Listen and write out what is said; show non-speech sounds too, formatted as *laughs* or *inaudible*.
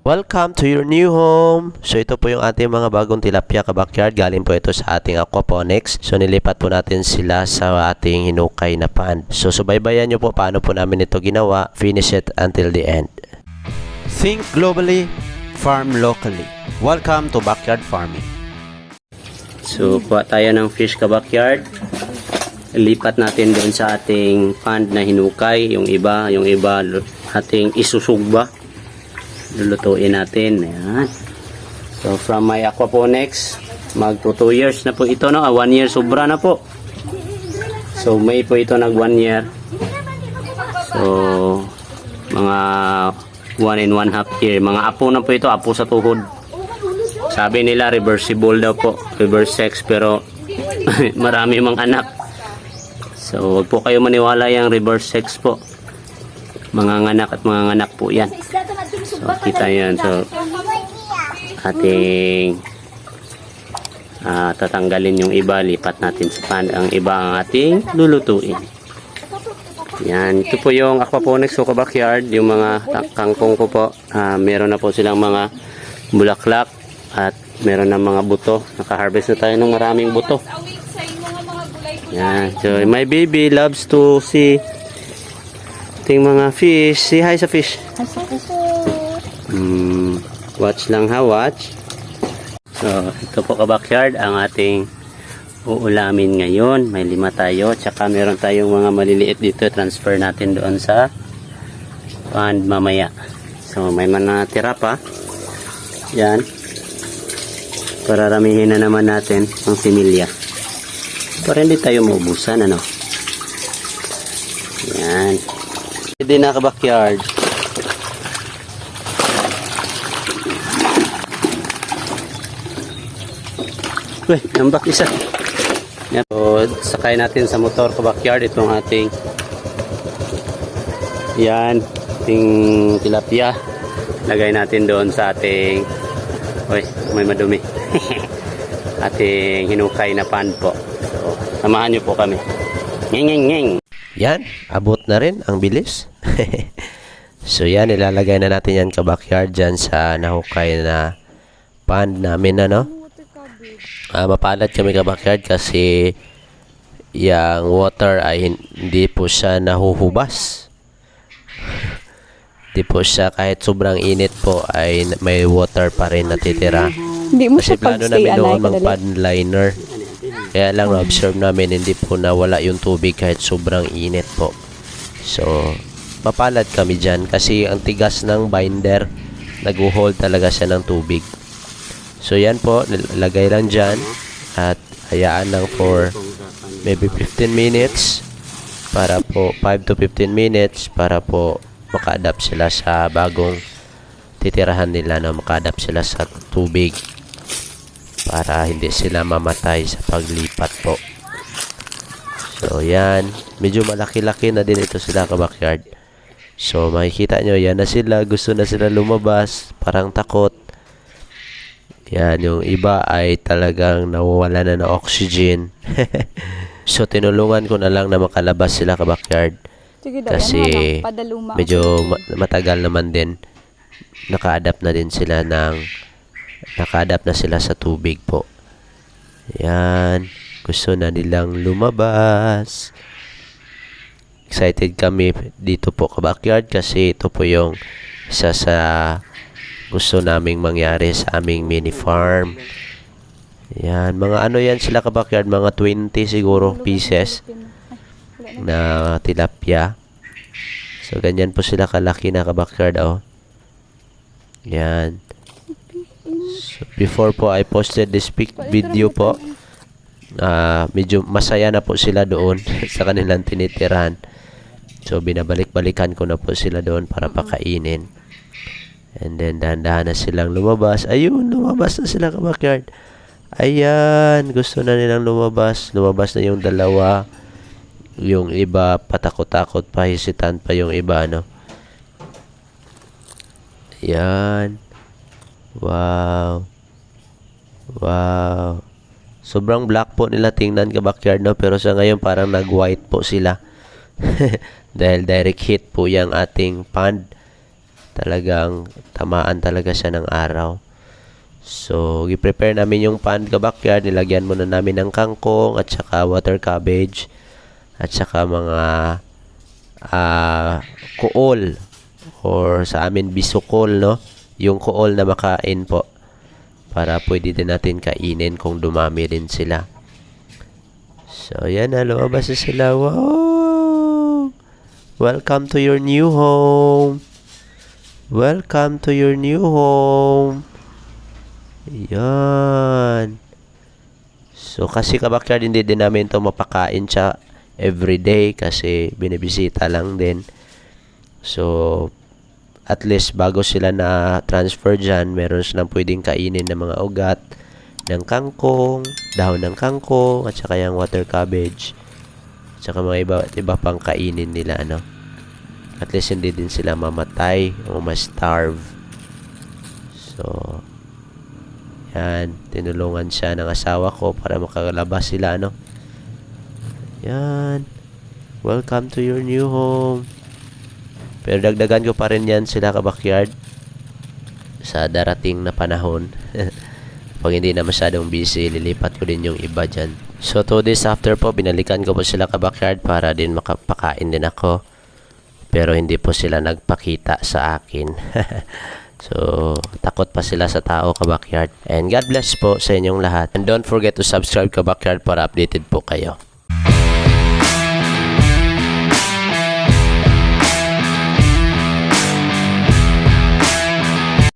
Welcome to your new home! So ito po yung ating mga bagong tilapia ka backyard. Galing po ito sa ating aquaponics. So nilipat po natin sila sa ating hinukay na pond. So subaybayan nyo po paano po namin ito ginawa. Finish it until the end. Think globally, farm locally. Welcome to backyard farming. So, kuha tayo ng fish ka backyard. Lipat natin doon sa ating pond na hinukay. Yung iba, yung iba ating isusugba. Lulutuin natin. Ayan. So, from my aquaponics, mag 2 years na po ito, no? 1 year sobra na po. So, may po ito nag 1 year. So, mga 1 and 1 half year. Mga apo na po ito, apo sa tuhod. Sabi nila reversible daw po, reverse sex pero *laughs* marami mga anak. So, wag po kayo maniwala yung reverse sex po. Mga anak at mga anak po yan. So, kita yan. So, ating ah, tatanggalin yung iba, lipat natin sa pan. Ang iba ang ating lulutuin. Yan, ito po yung aquaponics ko backyard, yung mga kangkong ko po. Ah, meron na po silang mga bulaklak at meron na mga buto. Naka-harvest na tayo ng maraming buto. Yan, so my baby loves to see ting mga fish. Say hi sa fish. Mm, watch lang ha, watch. So, ito po ka-backyard ang ating uulamin ngayon. May lima tayo. Tsaka meron tayong mga maliliit dito. Transfer natin doon sa pond mamaya. So, may manatira pa. Yan. Pararamihin na naman natin ang similya. Para hindi tayo maubusan, ano? Yan. Pwede na ka-backyard. Uy, nambak isa. Yan. So, sakay natin sa motor ka backyard itong ating yan, ating tilapia. Lagay natin doon sa ating Uy, may madumi. *laughs* ating hinukay na pan po. So, samahan niyo po kami. Ngeng ngeng ngeng. Yan, abot na rin. Ang bilis. *laughs* so yan, ilalagay na natin yan ka backyard dyan sa nahukay na pond namin ano. Ah, mapalad kami ka backyard kasi yung water ay hin- hindi po siya nahuhubas. *laughs* Hindi po siya kahit sobrang init po ay may water pa rin natitira. Hindi mo Kasi siya plano namin noon kadali. Kaya lang na-observe namin hindi po nawala yung tubig kahit sobrang init po. So, mapalad kami dyan kasi ang tigas ng binder, nag-hold talaga siya ng tubig. So, yan po, lagay lang dyan at hayaan lang for maybe 15 minutes para po 5 to 15 minutes para po maka-adapt sila sa bagong titirahan nila na maka-adapt sila sa tubig para hindi sila mamatay sa paglipat po. So, yan. Medyo malaki-laki na din ito sila ka-backyard. So, makikita nyo, yan na sila. Gusto na sila lumabas. Parang takot. Yan, yung iba ay talagang nawawala na ng oxygen. *laughs* so, tinulungan ko na lang na makalabas sila ka-backyard. Kasi padaluma. medyo ma- matagal naman din naka-adapt na din sila ng naka-adapt na sila sa tubig po. Yan. Gusto na nilang lumabas. Excited kami dito po ka backyard kasi ito po yung isa sa gusto naming mangyari sa aming mini farm. Yan, mga ano yan sila ka backyard, mga 20 siguro pieces na tilapia. So, ganyan po sila kalaki na ka-backyard, oh. Yan. Before po I posted this pic video po, ah medyo masaya na po sila doon *laughs* sa kanilang tinitirahan. So, binabalik-balikan ko na po sila doon para pakainin. And then, dahan-dahan na silang lumabas. Ayun, lumabas na sila ka-backyard. Ayan, gusto na nilang lumabas. Lumabas na yung dalawa yung iba patakot-takot pa hesitant pa yung iba ano yan wow wow sobrang black po nila tingnan ka backyard no pero sa ngayon parang nag white po sila *laughs* dahil direct hit po yung ating pond talagang tamaan talaga siya ng araw. So, i-prepare namin yung pan ka backyard. Nilagyan muna namin ng kangkong at saka water cabbage at saka mga ah kuol or sa amin bisukol, no? Yung kuol na makain po para pwede din natin kainin kung dumami din sila. So, yan na. Lumabas na sila. Wow! Welcome to your new home. Welcome to your new home. Yan. So, kasi kabakyard, hindi din namin to mapakain siya everyday kasi binibisita lang din. So, at least bago sila na transfer dyan, meron silang pwedeng kainin ng mga ugat ng kangkong, dahon ng kangkong, at saka yung water cabbage. At saka mga iba, iba pang kainin nila, ano. At least hindi din sila mamatay o ma-starve. So, yan, tinulungan siya ng asawa ko para makalabas sila, ano. Yan. Welcome to your new home. Pero dagdagan ko pa rin yan sila ka-backyard sa darating na panahon. *laughs* Pag hindi na masyadong busy, lilipat ko din yung iba dyan. So, two days after po, binalikan ko po sila ka-backyard para din makapakain din ako. Pero hindi po sila nagpakita sa akin. *laughs* so, takot pa sila sa tao ka-backyard. And God bless po sa inyong lahat. And don't forget to subscribe ka-backyard para updated po kayo.